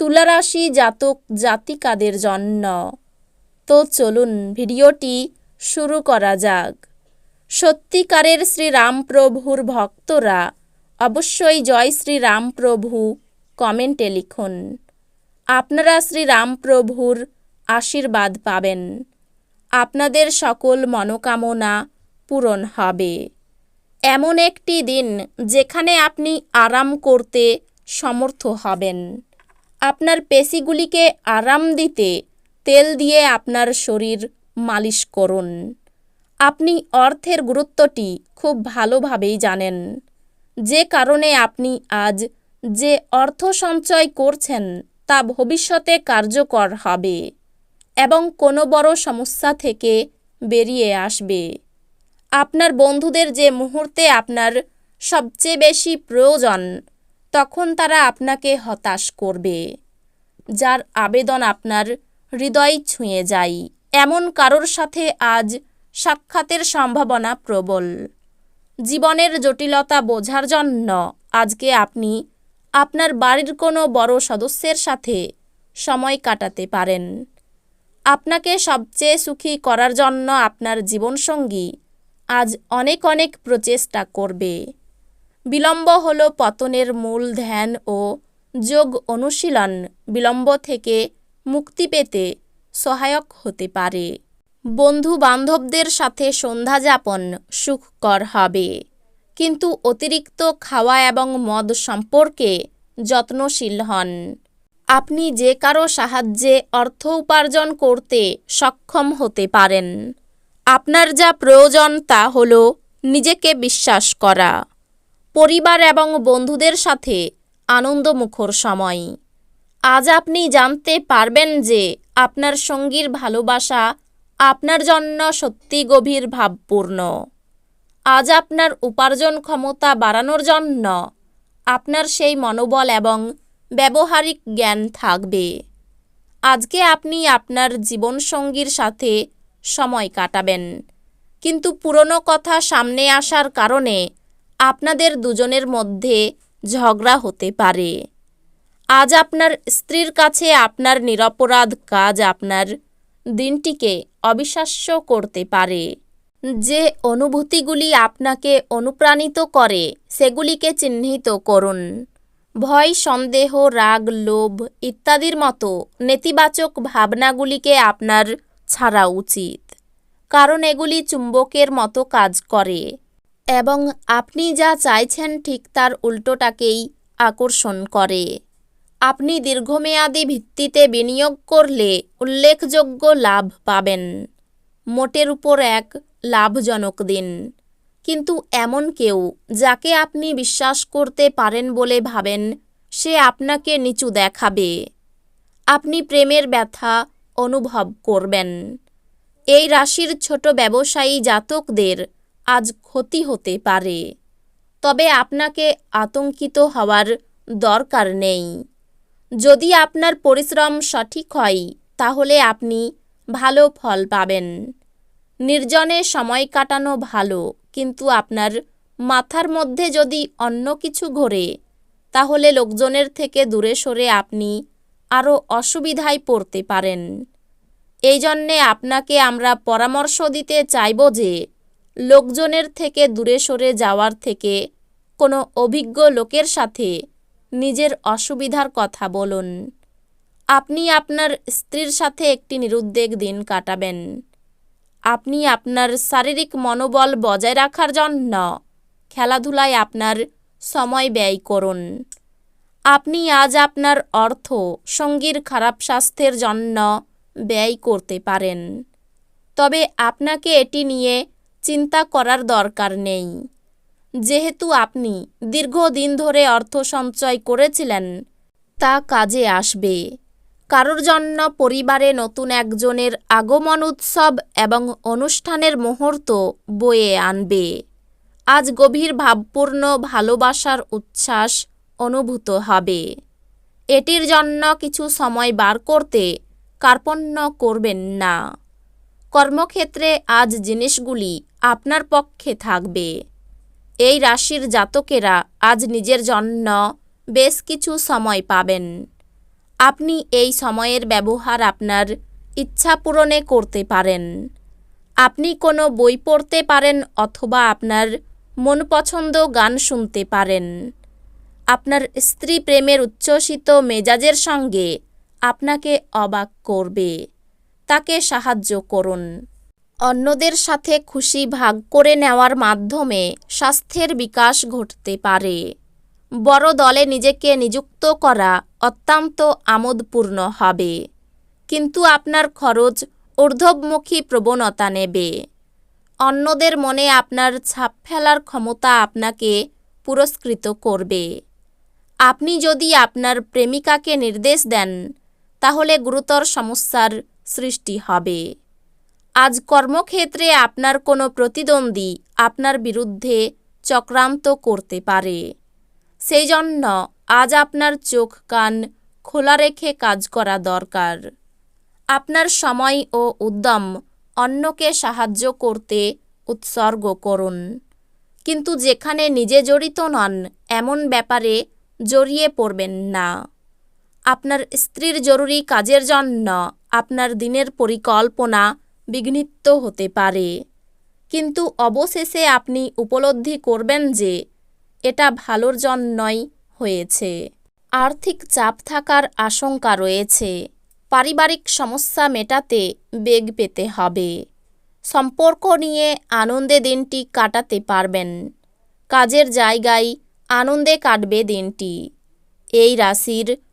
তুলারাশি জাতক জাতিকাদের জন্য। তো চলুন ভিডিওটি শুরু করা যাক। সত্যিকারের শ্রীরামপ্রভুর ভক্তরা অবশ্যই জয় শ্রীরামপ্রভু কমেন্টে লিখুন। আপনারা শ্রীরামপ্রভুর আশীর্বাদ পাবেন। আপনাদের সকল মনোকামনা পূরণ হবে। এমন একটি দিন যেখানে আপনি আরাম করতে সমর্থ হবেন। আপনার পেশিগুলিকে আরাম দিতে তেল দিয়ে আপনার শরীর মালিশ করুন। আপনি অর্থের গুরুত্বটি খুব ভালোভাবেই জানেন। যে কারণে আপনি আজ যে অর্থ সঞ্চয় করছেন তা ভবিষ্যতে কার্যকর হবে এবং কোনো বড় সমস্যা থেকে বেরিয়ে আসবে। আপনার বন্ধুদের যে মুহূর্তে আপনার সবচেয়ে বেশি প্রয়োজন তখন তারা আপনাকে হতাশ করবে। যার আবেদন আপনার হৃদয় ছুঁয়ে যায়। এমন কারোর সাথে আজ সাক্ষাতের সম্ভাবনা প্রবল। জীবনের জটিলতা বোঝার জন্য আজকে আপনি আপনার বাড়ির কোনো বড় সদস্যের সাথে সময় কাটাতে পারেন। আপনাকে সবচেয়ে সুখী করার জন্য আপনার জীবনসঙ্গী আজ অনেক অনেক প্রচেষ্টা করবে। বিলম্ব হল পতনের মূল ধ্যান ও যোগ অনুশীলন। বিলম্ব থেকে মুক্তি পেতে সহায়ক হতে পারে। বন্ধু বান্ধবদের সাথে সন্ধ্যা যাপন সুখকর হবে। কিন্তু অতিরিক্ত খাওয়া এবং মদ সম্পর্কে যত্নশীল হন। আপনি যে কারও সাহায্যে অর্থ উপার্জন করতে সক্ষম হতে পারেন। আপনার যা প্রয়োজন তা হল নিজেকে বিশ্বাস করা। পরিবার এবং বন্ধুদের সাথে আনন্দমুখর সময়। আজ আপনি জানতে পারবেন যে আপনার সঙ্গীর ভালোবাসা আপনার জন্য সত্যি গভীর ভাবপূর্ণ। আজ আপনার উপার্জন ক্ষমতা বাড়ানোর জন্য আপনার সেই মনোবল এবং ব্যবহারিক জ্ঞান থাকবে। আজকে আপনি আপনার জীবনসঙ্গীর সাথে সময় কাটাবেন। কিন্তু পুরনো কথা সামনে আসার কারণে আপনাদের দুজনের মধ্যে ঝগড়া হতে পারে। আজ আপনার স্ত্রীর কাছে আপনার নিরপরাধ কাজ আপনার দিনটিকে অবিশ্বাস্য করতে পারে। যে অনুভূতিগুলি আপনাকে অনুপ্রাণিত করে, সেগুলিকে চিহ্নিত করুন। ভয়, সন্দেহ, রাগ, লোভ ইত্যাদির মতো নেতিবাচক ভাবনাগুলিকে আপনার ছাড়া উচিত। কারণ এগুলি চুম্বকের মতো কাজ করে। এবং আপনি যা চাইছেন ঠিক তার উল্টোটাকেই আকর্ষণ করে। আপনি দীর্ঘমেয়াদী ভিত্তিতে বিনিয়োগ করলে উল্লেখযোগ্য লাভ পাবেন। মোটের উপর এক লাভজনক দিন। কিন্তু এমন কেউ যাকে আপনি বিশ্বাস করতে পারেন বলে ভাবেন, সে আপনাকে নিচু দেখাবে। আপনি প্রেমের ব্যথা অনুভব করবেন। এই রাশির ছোট ব্যবসায়ী জাতকদের আজ ক্ষতি হতে পারে। তবে আপনাকে আতঙ্কিত হওয়ার দরকার নেই। যদি আপনার পরিশ্রম সঠিক হয়, তাহলে আপনি ভালো ফল পাবেন। নির্জনে সময় কাটানো ভালো, কিন্তু আপনার মাথার মধ্যে যদি অন্য কিছু ঘোরে, তাহলে লোকজনের থেকে দূরে সরে আপনি আরও অসুবিধায় পড়তে পারেন। এই জন্যে আপনাকে আমরা পরামর্শ দিতে চাইব যে লোকজনের থেকে দূরে সরে যাওয়ার থেকে কোনো অভিজ্ঞ লোকের সাথে নিজের অসুবিধার কথা বলুন। আপনি আপনার স্ত্রীর সাথে একটি নিরুদ্বেগ দিন কাটাবেন। আপনি আপনার শারীরিক মনোবল বজায় রাখার জন্য খেলাধুলায় আপনার সময় ব্যয় করুন। আপনি আজ আপনার অর্থ, সঙ্গীর খারাপ স্বাস্থ্যের জন্য ব্যয় করতে পারেন। তবে আপনাকে এটি নিয়ে চিন্তা করার দরকার নেই। যেহেতু আপনি দীর্ঘদিন ধরে অর্থ সঞ্চয় করেছিলেন, তা কাজে আসবে। কারোর জন্য পরিবারে নতুন একজনের আগমন উৎসব এবং অনুষ্ঠানের মুহূর্ত বয়ে আনবে। আজ গভীর ভাবপূর্ণ ভালোবাসার উচ্ছ্বাস অনুভূত হবে। এটির জন্য কিছু সময় বার করতে কার্পণ্য করবেন না। কর্মক্ষেত্রে আজ জিনিসগুলি আপনার পক্ষে থাকবে। এই রাশির জাতকেরা আজ নিজের জন্য বেশ কিছু সময় পাবেন। আপনি এই সময়ের ব্যবহার আপনার ইচ্ছা পূরণে করতে পারেন। আপনি কোনো বই পড়তে পারেন অথবা আপনার মন পছন্দ গান শুনতে পারেন। আপনার স্ত্রী প্রেমের উচ্ছ্বসিত মেজাজের সঙ্গে আপনাকে অবাক করবে। তাকে সাহায্য করুন। অন্যদের সাথে খুশি ভাগ করে নেওয়ার মাধ্যমে স্বাস্থ্যের বিকাশ ঘটতে পারে। বড় দলে নিজেকে নিযুক্ত করা অত্যন্ত আমোদপূর্ণ হবে। কিন্তু আপনার খরচ ঊর্ধ্বমুখী প্রবণতা নেবে। অন্যদের মনে আপনার ছাপ ফেলার ক্ষমতা আপনাকে পুরস্কৃত করবে। আপনি যদি আপনার প্রেমিকাকে নির্দেশ দেন, তাহলে গুরুতর সমস্যার সৃষ্টি হবে। আজ কর্মক্ষেত্রে আপনার কোনো প্রতিদ্বন্দ্বী আপনার বিরুদ্ধে চক্রান্ত করতে পারে। সেই জন্য আজ আপনার চোখ কান খোলা রেখে কাজ করা দরকার। আপনার সময় ও উদ্যম অন্যকে সাহায্য করতে উৎসর্গ করুন। কিন্তু যেখানে নিজে জড়িত নন, এমন ব্যাপারে জড়িয়ে পড়বেন না। আপনার স্ত্রীর জরুরি কাজের জন্য আপনার দিনের পরিকল্পনা বিঘ্নিত হতে পারে। কিন্তু অবশেষে আপনি উপলব্ধি করবেন যে এটা ভালোর জন্যই হয়েছে। আর্থিক চাপ থাকার আশঙ্কা রয়েছে। পারিবারিক সমস্যা মেটাতে বেগ পেতে হবে। সম্পর্ক নিয়ে আনন্দে দিনটি কাটাতে পারবেন। কাজের জায়গায় আনন্দে কাটবে দিনটি। এই রাশির